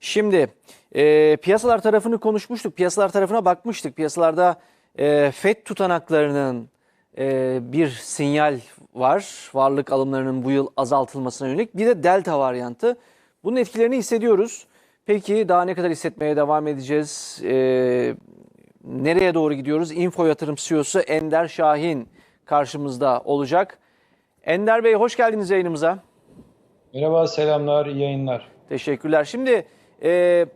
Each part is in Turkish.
Şimdi e, piyasalar tarafını konuşmuştuk. Piyasalar tarafına bakmıştık. Piyasalarda e, FED tutanaklarının e, bir sinyal var. Varlık alımlarının bu yıl azaltılmasına yönelik. Bir de delta varyantı. Bunun etkilerini hissediyoruz. Peki daha ne kadar hissetmeye devam edeceğiz? E, nereye doğru gidiyoruz? Info Yatırım CEO'su Ender Şahin karşımızda olacak. Ender Bey hoş geldiniz yayınımıza. Merhaba, selamlar, iyi yayınlar. Teşekkürler. Şimdi e,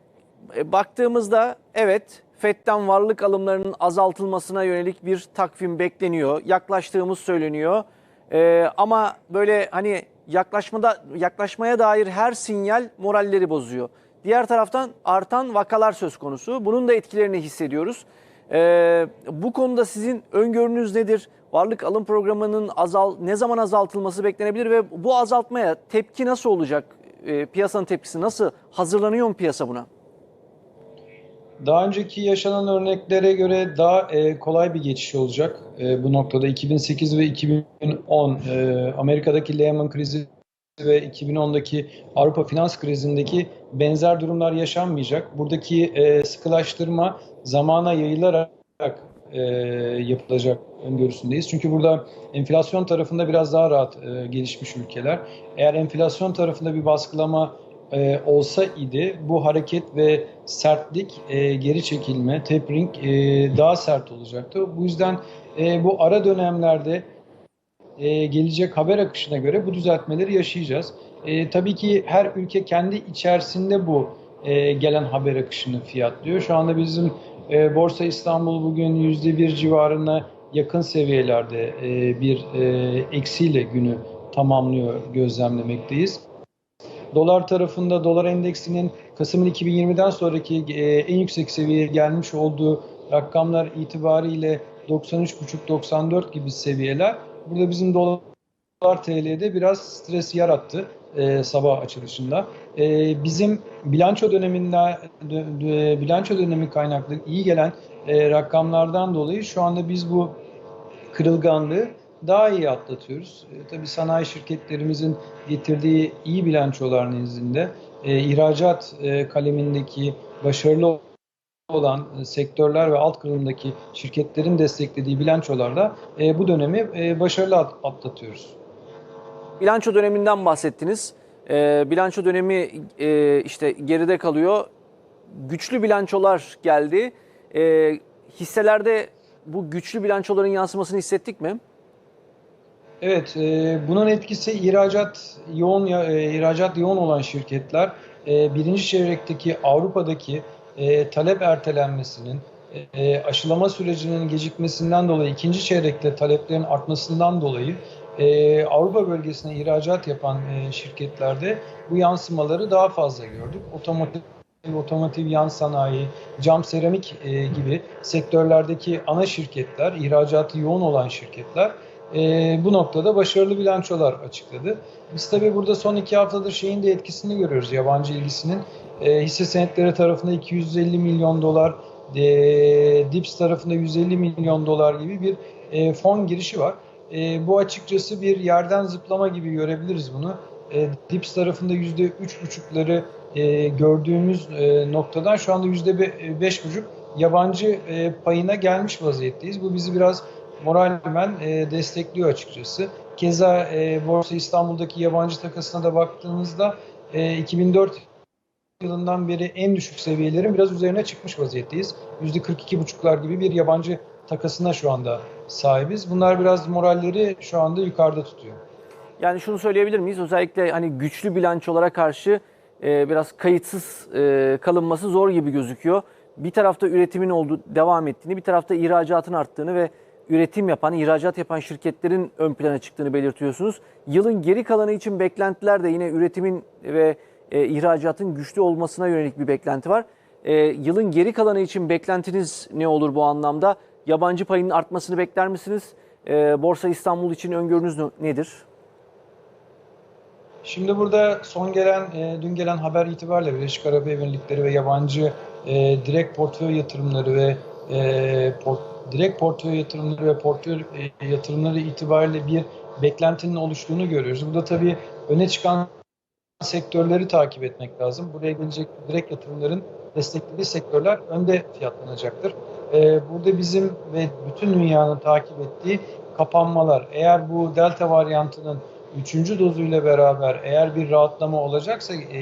e, baktığımızda evet FED'den varlık alımlarının azaltılmasına yönelik bir takvim bekleniyor. Yaklaştığımız söyleniyor. E, ama böyle hani yaklaşmada yaklaşmaya dair her sinyal moralleri bozuyor. Diğer taraftan artan vakalar söz konusu. Bunun da etkilerini hissediyoruz. E, bu konuda sizin öngörünüz nedir? Varlık alım programının azal ne zaman azaltılması beklenebilir ve bu azaltmaya tepki nasıl olacak? E, piyasanın tepkisi nasıl? Hazırlanıyor mu piyasa buna? Daha önceki yaşanan örneklere göre daha e, kolay bir geçiş olacak e, bu noktada. 2008 ve 2010 e, Amerika'daki Lehman krizi ve 2010'daki Avrupa finans krizindeki benzer durumlar yaşanmayacak. Buradaki e, sıkılaştırma zamana yayılarak e, yapılacak öngörüsündeyiz. Çünkü burada enflasyon tarafında biraz daha rahat e, gelişmiş ülkeler. Eğer enflasyon tarafında bir baskılama e, olsa idi bu hareket ve sertlik, e, geri çekilme, tapering daha sert olacaktı. Bu yüzden bu ara dönemlerde gelecek haber akışına göre bu düzeltmeleri yaşayacağız. Tabii ki her ülke kendi içerisinde bu gelen haber akışını fiyatlıyor. Şu anda bizim e, Borsa İstanbul bugün %1 civarına yakın seviyelerde e, bir e, eksiyle günü tamamlıyor gözlemlemekteyiz. Dolar tarafında dolar endeksinin Kasım'ın 2020'den sonraki e, en yüksek seviyeye gelmiş olduğu rakamlar itibariyle 93,5-94 gibi seviyeler. Burada bizim dolar TL'de biraz stres yarattı e, sabah açılışında. E, bizim bilanço döneminde dö- bilanço dönemi kaynaklı iyi gelen e, rakamlardan dolayı şu anda biz bu kırılganlığı daha iyi atlatıyoruz. E, tabii sanayi şirketlerimizin getirdiği iyi bilançolar nezdinde e, ihracat e, kalemindeki başarılı olan e, sektörler ve alt kırılımdaki şirketlerin desteklediği bilançolarla e, bu dönemi e, başarılı at- atlatıyoruz. Bilanço döneminden bahsettiniz. E, bilanço dönemi e, işte geride kalıyor. Güçlü bilançolar geldi. E, hisselerde bu güçlü bilançoların yansımasını hissettik mi? Evet, e, bunun etkisi ihracat yoğun e, ihracat yoğun olan şirketler e, birinci çeyrekteki Avrupa'daki e, talep ertelenmesinin e, aşılama sürecinin gecikmesinden dolayı ikinci çeyrekte taleplerin artmasından dolayı e, Avrupa bölgesine ihracat yapan e, şirketlerde bu yansımaları daha fazla gördük. Otomotiv otomotiv yan sanayi, cam seramik e, gibi sektörlerdeki ana şirketler, ihracatı yoğun olan şirketler e, bu noktada başarılı bilançolar açıkladı. Biz tabii burada son iki haftadır şeyin de etkisini görüyoruz yabancı ilgisinin. E, hisse senetleri tarafında 250 milyon dolar, e, DIPS tarafında 150 milyon dolar gibi bir e, fon girişi var. E, bu açıkçası bir yerden zıplama gibi görebiliriz bunu. E, DIPS tarafında %3,5'ları e, gördüğümüz e, noktadan şu anda %5,5 yabancı e, payına gelmiş vaziyetteyiz. Bu bizi biraz moralmen e, destekliyor açıkçası. Keza e, Borsa İstanbul'daki yabancı takasına da baktığımızda e, 2004 yılından beri en düşük seviyelerin biraz üzerine çıkmış vaziyetteyiz. %42,5'lar gibi bir yabancı takasına şu anda sahibiz. Bunlar biraz moralleri şu anda yukarıda tutuyor. Yani şunu söyleyebilir miyiz? Özellikle hani güçlü bilançolara karşı e, biraz kayıtsız e, kalınması zor gibi gözüküyor. Bir tarafta üretimin olduğu, devam ettiğini, bir tarafta ihracatın arttığını ve üretim yapan, ihracat yapan şirketlerin ön plana çıktığını belirtiyorsunuz. Yılın geri kalanı için beklentiler de yine üretimin ve e, ihracatın güçlü olmasına yönelik bir beklenti var. E, yılın geri kalanı için beklentiniz ne olur bu anlamda? Yabancı payının artmasını bekler misiniz? E, Borsa İstanbul için öngörünüz ne- nedir? Şimdi burada son gelen, e, dün gelen haber itibariyle Birleşik Arap Emirlikleri ve yabancı e, direkt portföy yatırımları ve e, port- direkt portföy yatırımları ve portföy e, yatırımları itibariyle bir beklentinin oluştuğunu görüyoruz. Burada tabii öne çıkan sektörleri takip etmek lazım. Buraya gelecek direkt yatırımların desteklediği sektörler önde fiyatlanacaktır. Ee, burada bizim ve bütün dünyanın takip ettiği kapanmalar. Eğer bu delta varyantının üçüncü dozuyla beraber eğer bir rahatlama olacaksa e,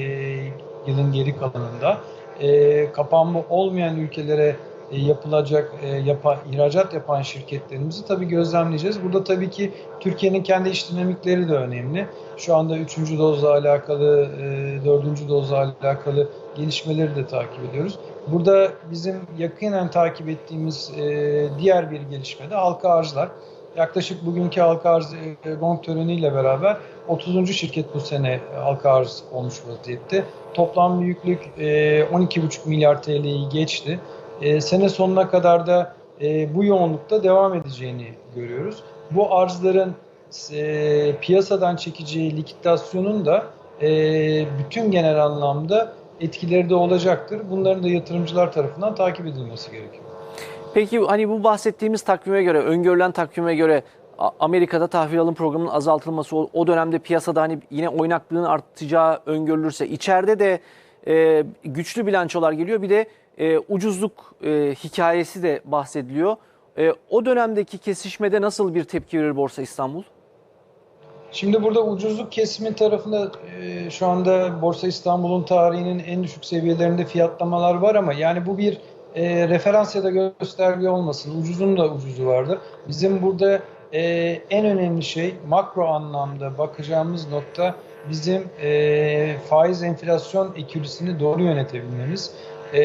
yılın geri kalanında e, kapanma olmayan ülkelere e, yapılacak e, yapa, ihracat yapan şirketlerimizi tabii gözlemleyeceğiz. Burada tabii ki Türkiye'nin kendi iş dinamikleri de önemli. Şu anda üçüncü dozla alakalı, e, dördüncü dozla alakalı gelişmeleri de takip ediyoruz. Burada bizim yakinen takip ettiğimiz e, diğer bir gelişme de halka arzlar. Yaklaşık bugünkü halka arz e, gong töreniyle beraber 30. şirket bu sene halka arz olmuş vaziyette. Toplam büyüklük e, 12,5 milyar TL'yi geçti. E, sene sonuna kadar da e, bu yoğunlukta devam edeceğini görüyoruz. Bu arzların e, piyasadan çekeceği likidasyonun da e, bütün genel anlamda etkileri de olacaktır. Bunların da yatırımcılar tarafından takip edilmesi gerekiyor. Peki hani bu bahsettiğimiz takvime göre, öngörülen takvime göre Amerika'da tahvil alım programının azaltılması o dönemde piyasada hani yine oynaklığın artacağı öngörülürse içeride de e, güçlü bilançolar geliyor. Bir de e, ucuzluk e, hikayesi de bahsediliyor. E, o dönemdeki kesişmede nasıl bir tepki verir Borsa İstanbul? Şimdi burada ucuzluk kesimi tarafında e, şu anda Borsa İstanbul'un tarihinin en düşük seviyelerinde fiyatlamalar var ama yani bu bir e, referans ya da gösterge olmasın. Ucuzun da ucuzu vardır. Bizim burada e, en önemli şey makro anlamda bakacağımız nokta bizim e, faiz enflasyon ekürisini doğru yönetebilmemiz. E,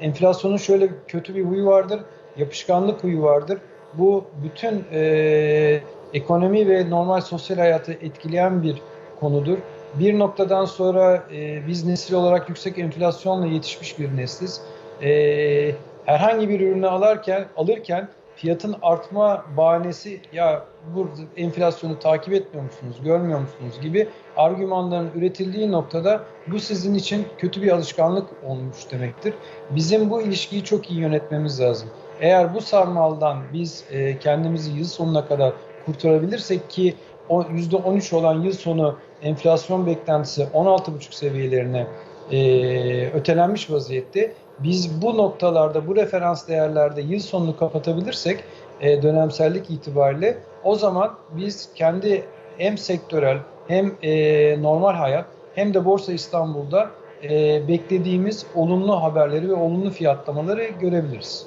enflasyonun şöyle kötü bir huyu vardır, yapışkanlık huyu vardır. Bu bütün e, ekonomi ve normal sosyal hayatı etkileyen bir konudur. Bir noktadan sonra e, biz nesil olarak yüksek enflasyonla yetişmiş bir nesliz. E, herhangi bir ürünü alırken alırken fiyatın artma bahanesi ya bu enflasyonu takip etmiyor musunuz, görmüyor musunuz gibi argümanların üretildiği noktada bu sizin için kötü bir alışkanlık olmuş demektir. Bizim bu ilişkiyi çok iyi yönetmemiz lazım. Eğer bu sarmaldan biz e, kendimizi yıl sonuna kadar kurtarabilirsek ki o %13 olan yıl sonu enflasyon beklentisi 16,5 seviyelerine e, ötelenmiş vaziyette. Biz bu noktalarda, bu referans değerlerde yıl sonunu kapatabilirsek e, dönemsellik itibariyle o zaman biz kendi hem sektörel hem e, normal hayat hem de Borsa İstanbul'da e, beklediğimiz olumlu haberleri ve olumlu fiyatlamaları görebiliriz.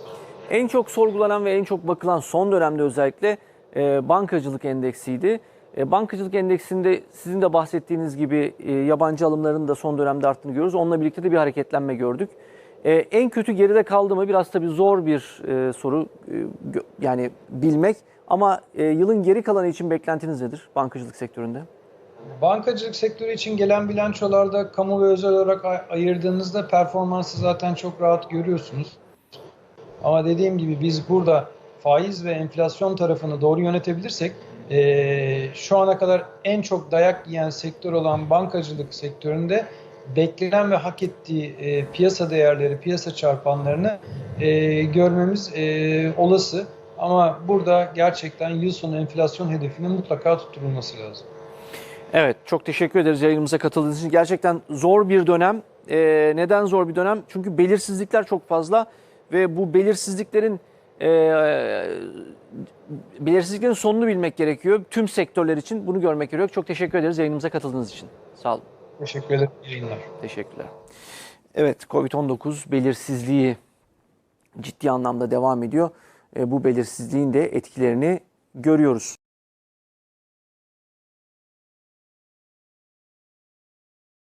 En çok sorgulanan ve en çok bakılan son dönemde özellikle e, bankacılık endeksiydi. E, bankacılık endeksinde sizin de bahsettiğiniz gibi e, yabancı alımların da son dönemde arttığını görüyoruz. Onunla birlikte de bir hareketlenme gördük. E, en kötü geride kaldı mı? Biraz tabii zor bir soru yani bilmek. Ama yılın geri kalanı için beklentiniz nedir bankacılık sektöründe? Bankacılık sektörü için gelen bilançolarda kamu ve özel olarak ay- ayırdığınızda performansı zaten çok rahat görüyorsunuz. Ama dediğim gibi biz burada faiz ve enflasyon tarafını doğru yönetebilirsek eee, şu ana kadar en çok dayak yiyen sektör olan bankacılık sektöründe beklenen ve hak ettiği eee, piyasa değerleri, piyasa çarpanlarını eee, görmemiz eee, olası. Ama burada gerçekten yıl sonu enflasyon hedefinin mutlaka tutturulması lazım. Evet, çok teşekkür ederiz yayınımıza katıldığınız için. Gerçekten zor bir dönem. Ee, neden zor bir dönem? Çünkü belirsizlikler çok fazla ve bu belirsizliklerin e, belirsizliklerin sonunu bilmek gerekiyor. Tüm sektörler için bunu görmek gerekiyor. Çok teşekkür ederiz yayınımıza katıldığınız için. Sağ olun. Teşekkür ederim. İyi yayınlar. Teşekkürler. Evet, Covid-19 belirsizliği ciddi anlamda devam ediyor. E, bu belirsizliğin de etkilerini görüyoruz.